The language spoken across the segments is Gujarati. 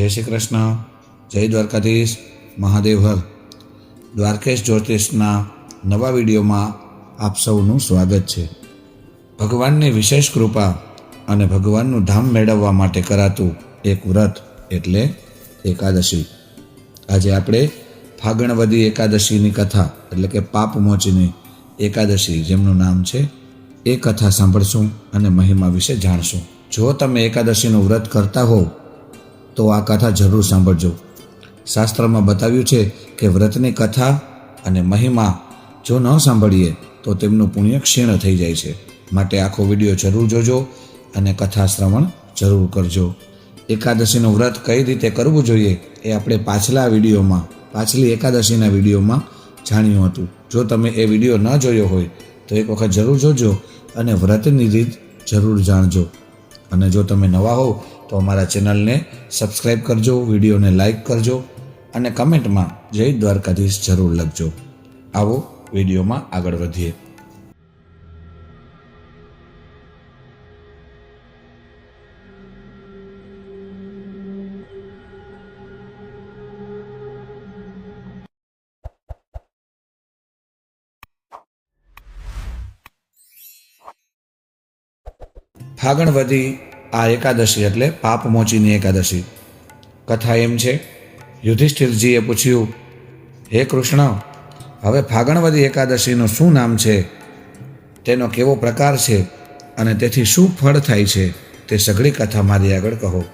જય શ્રી કૃષ્ણ. જય દ્વારકાધીશ. મહાદેવ હર. દ્વારકેશ જ્યોતિષના નવા વિડીયોમાં આપ સૌનું સ્વાગત છે. ભગવાનની વિશેષ કૃપા અને ભગવાનનું ધામ મેળવવા માટે કરાતું એક વ્રત એટલે એકાદશી. આજે આપણે ફાગણવદી એકાદશીની કથા એટલે કે પાપ મોચીની એકાદશી જેમનું નામ છે એ કથા સાંભળશું અને મહિમા વિશે જાણશું. જો તમે એકાદશીનું વ્રત કરતા હોવ તો આ કથા જરૂર સાંભળજો. શાસ્ત્રમાં બતાવ્યું છે કે વ્રતની કથા અને મહિમા જો ન સાંભળીએ, તો તેમનું પુણ્ય ક્ષીણ થઈ જાય છે. માટે આખો વીડિયો જરૂર જોજો અને કથા શ્રવણ જરૂર કરજો. એકાદશીનું વ્રત કઈ રીતે કરવું જોઈએ એ આપણે પાછલા વિડીયોમાં, પાછલી એકાદશીના વિડીયોમાં જાણ્યું હતું. જો તમે એ વીડિયો ન જોયો હોય, તો એક વખત જરૂર જોજો અને વ્રતની રીત જરૂર જાણજો. અને જો તમે નવા હોવ તો અમારા ચેનલને સબસ્ક્રાઈબ કરજો, વિડીયોને લાઈક કરજો અને કમેન્ટમાં જય દ્વારકાધીશ જરૂર લખજો. આવો વિડીયોમાં આગળ વધીએ. ફાગણવદી આ એકાદશી એટલે પાપમોચીની એકાદશી. કથા એમ છે, યુધિષ્ઠિરજીએ પૂછ્યું, હે કૃષ્ણ, હવે ફાગણવદી એકાદશીનું શું નામ છે? તેનો કેવો પ્રકાર છે? અને તેથી શું ફળ થાય છે? તે સઘળી કથા મારી આગળ કહો.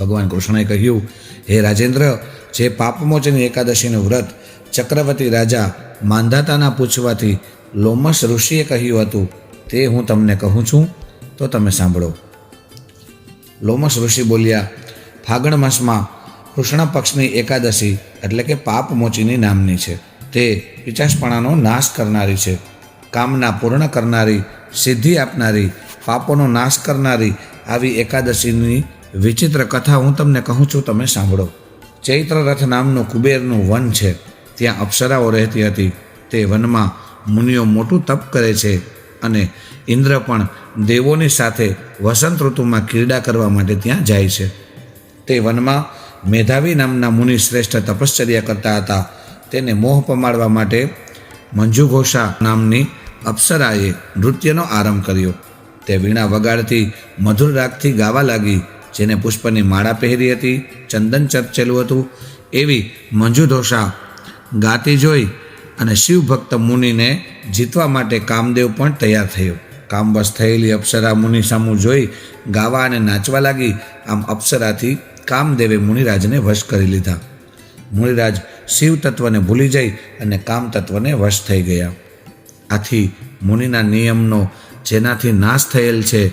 ભગવાન કૃષ્ણએ કહ્યું, હે રાજેન્દ્ર, જે પાપમોચની એકાદશીનું વ્રત ચક્રવર્તી રાજા માંધાતાના પૂછવાથી લોમસ ઋષિએ કહ્યું હતું, તે હું તમને કહું છું, તો તમે સાંભળો. લોમસ ઋષિ બોલ્યા, ફાગણ માસમાં કૃષ્ણ પક્ષની એકાદશી એટલે કે પાપ મોચીની નામની છે. તે પિચાસપણાનો નાશ કરનારી છે. કામના પૂર્ણ કરનારી, સિદ્ધિ આપનારી, પાપોનો નાશ કરનારી આવી એકાદશીની વિચિત્ર કથા હું તમને કહું છું, તમે સાંભળો. ચૈત્ર રથ નામનું કુબેરનું વન છે. ત્યાં અપ્સરાઓ રહેતી હતી. તે વનમાં મુનિઓ મોટું તપ કરે છે. અને ઇન્દ્ર પણ દેવોની સાથે વસંત ઋતુમાં ક્રીડા કરવા માટે ત્યાં જાય છે. તે વનમાં મેધાવી નામના મુનિ શ્રેષ્ઠ તપશ્ચર્યા કરતા હતા. તેને મોહ પમાડવા માટે મંજુ ઘોષા નામની અપ્સરાએ નૃત્યનો આરંભ કર્યો. તે વીણા વગાડતી મધુર રાગથી ગાવા લાગી, જેને પુષ્પની માળા પહેરી હતી, ચંદન ચર્ચેલું હતું. એવી મંજુ ઘોષા ગાતી જોઈ અને શિવભક્ત મુનિને જીતવા માટે કામદેવ પણ તૈયાર થયો. કામવશ થયેલી અપ્સરા મુનિ સામું જોઈ ગાવા અને નાચવા લાગી. આમ અપ્સરાથી કામદેવે મુનિરાજને વશ કરી લીધા. મુનિરાજ શિવ તત્વને ભૂલી જઈ અને કામ તત્વને વશ થઈ ગયા. આથી મુનિના નિયમનો જેનાથી નાશ થયેલ છે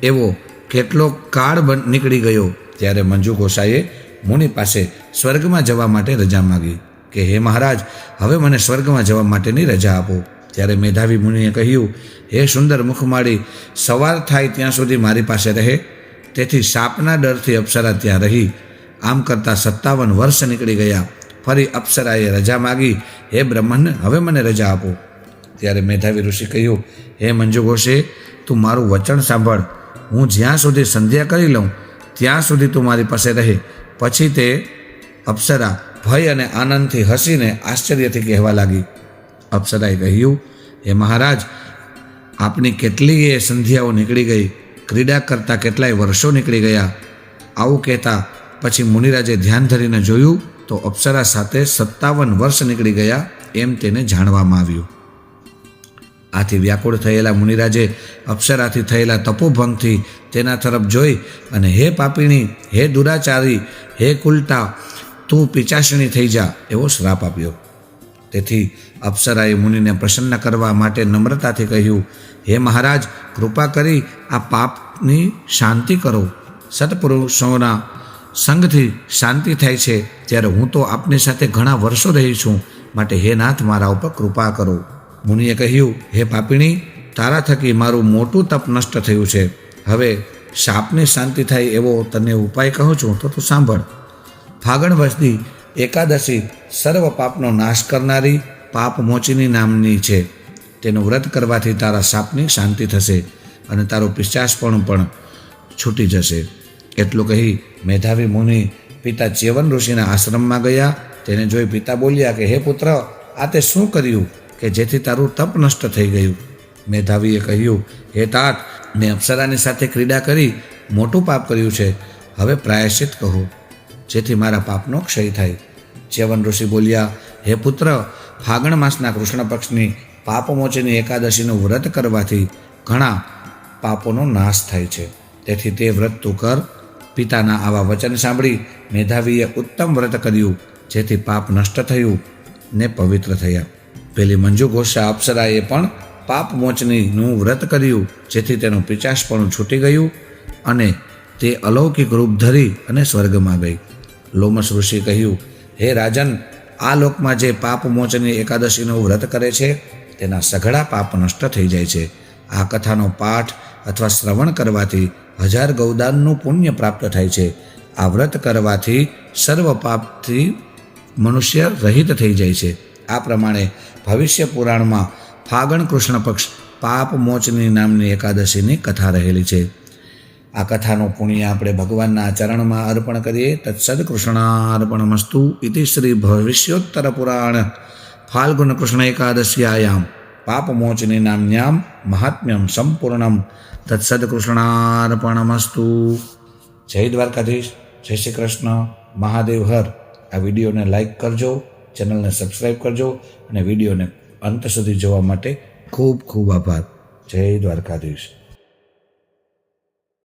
એવો કેટલો કાળ નીકળી ગયો ત્યારે મંજુ ગોસાઈએ મુનિ પાસે સ્વર્ગમાં જવા માટે રજા માગી કે, હે મહારાજ, હવે મને સ્વર્ગમાં જવા માટેની રજા આપો. ત્યારે મેધાવી મુનિએ કહ્યું, હે સુંદર મુખમાળી, સવાર થાય ત્યાં સુધી મારી પાસે રહે. તેથી સાપના ડરથી અપ્સરા ત્યાં રહી. આમ કરતાં સત્તાવન વર્ષ નીકળી ગયા. ફરી અપ્સરાએ રજા માગી, હે બ્રહ્મણ, હવે મને રજા આપો. ત્યારે મેધાવી ઋષિ કહ્યું, હે મંજુ ઘોષે, તું મારું વચન સાંભળ. હું જ્યાં સુધી સંધ્યા કરી લઉં, ત્યાં સુધી તું મારી પાસે રહે. પછી તે અપ્સરા ભય અને આનંદથી હસીને આશ્ચર્યથી કહેવા લાગી. અપ્સરાએ કહ્યું હે મહારાજ, આપની કેટલીય સંધ્યાઓ નીકળી ગઈ. ક્રીડા કરતાં કેટલાય વર્ષો નીકળી ગયા. આવું કહેતા પછી મુનિરાજે ધ્યાન ધરીને જોયું તો અપ્સરા સાથે સત્તાવન વર્ષ નીકળી ગયા એમ તેને જાણવામાં આવ્યું. આથી વ્યાકુળ થયેલા મુનિરાજે અપ્સરાથી થયેલા તપોભંગથી તેના તરફ જોઈ અને હે પાપીણી, હે દુરાચારી, હે કુલટા, તું પિચાસણી થઈ જા એવો શ્રાપ આપ્યો. તેથી અપ્સરાએ મુનિને પ્રસન્ન કરવા માટે નમ્રતાથી કહ્યું, હે મહારાજ, કૃપા કરી આ પાપની શાંતિ કરો. સત્પુરુષોના સંઘથી શાંતિ થાય છે. ત્યારે હું તો આપની સાથે ઘણા વર્ષો રહી છું. માટે હે નાથ, મારા ઉપર કૃપા કરો. મુનિએ કહ્યું, હે પાપીણી, તારા થકી મારું મોટું તપ નષ્ટ થયું છે. હવે શાપની શાંતિ થાય એવો તને ઉપાય કહું છું તો તું સાંભળ. ફાગણ વસતી એકાદશી સર્વ પાપનો નાશ કરનારી પાપ મોચીની નામની છે. તેનું વ્રત કરવાથી તારા સાપની શાંતિ થશે અને તારું પિશાચપણું પણ છૂટી જશે. એટલું કહી મેધાવી મુનિ પિતા ચેવન ઋષિના આશ્રમમાં ગયા. તેને જોઈ પિતા બોલ્યા કે, હે પુત્ર, આ તે શું કર્યું કે જેથી તારું તપ નષ્ટ થઈ ગયું? મેધાવીએ કહ્યું, હે તાત, મેં અપ્સરાની સાથે ક્રીડા કરી મોટું પાપ કર્યું છે. હવે પ્રાયશ્ચિત કહો. જેથી મારા પાપનો ક્ષય થાય. ચ્યવન ઋષિ બોલ્યા, હે પુત્ર, ફાગણ માસના કૃષ્ણ પક્ષની પાપમોચની એકાદશીનું વ્રત કરવાથી ઘણા પાપોનો નાશ થાય છે. તેથી તે વ્રત તું કર. પિતાના આવા વચન સાંભળી મેધાવીએ ઉત્તમ વ્રત કર્યું, જેથી પાપ નષ્ટ થયું ને પવિત્ર થયા. પેલી મંજુ ઘોષા અપ્સરાએ પણ પાપ મોચનીનું વ્રત કર્યું, જેથી તેનું પિચાસપણું છૂટી ગયું અને તે અલૌકિક રૂપ ધરી અને સ્વર્ગમાં ગઈ. લોમસ ઋષિ કહ્યું, હે રાજન, આ લોકમાં જે પાપ મોચની એકાદશીનું વ્રત કરે છે, તેના સઘળા પાપ નષ્ટ થઈ જાય છે. આ કથાનો પાઠ અથવા શ્રવણ કરવાથી હજાર ગૌદાનનું પુણ્ય પ્રાપ્ત થાય છે. આ વ્રત કરવાથી સર્વ પાપથી મનુષ્ય રહિત થઈ જાય છે. આ પ્રમાણે ભવિષ્ય પુરાણમાં ફાગણ કૃષ્ણ પક્ષ પાપ મોચની નામની એકાદશીની કથા રહેલી છે. આ કથાનું પુણ્ય આપણે ભગવાનના ચરણમાં અર્પણ કરીએ. તત્સદ કૃષ્ણાર્પણ મસ્તુ ઇતિ શ્રી ભવિષ્યોત્તર પુરાણ. ફાલ્ગુન કૃષ્ણ એકાદશ્યાયામ. પાપમોચની નામ્યામ મહાત્મ્યમ સંપૂર્ણમ. તત્સદ કૃષ્ણાર્પણમસ્તુ. જય દ્વારકાધીશ. જય શ્રી કૃષ્ણ. મહાદેવ હર. આ વિડીયોને લાઈક કરજો. ચેનલને સબસ્ક્રાઈબ કરજો. અને વિડીયોને અંત સુધી જોવા માટે ખૂબ ખૂબ આભાર. જય દ્વારકાધીશ.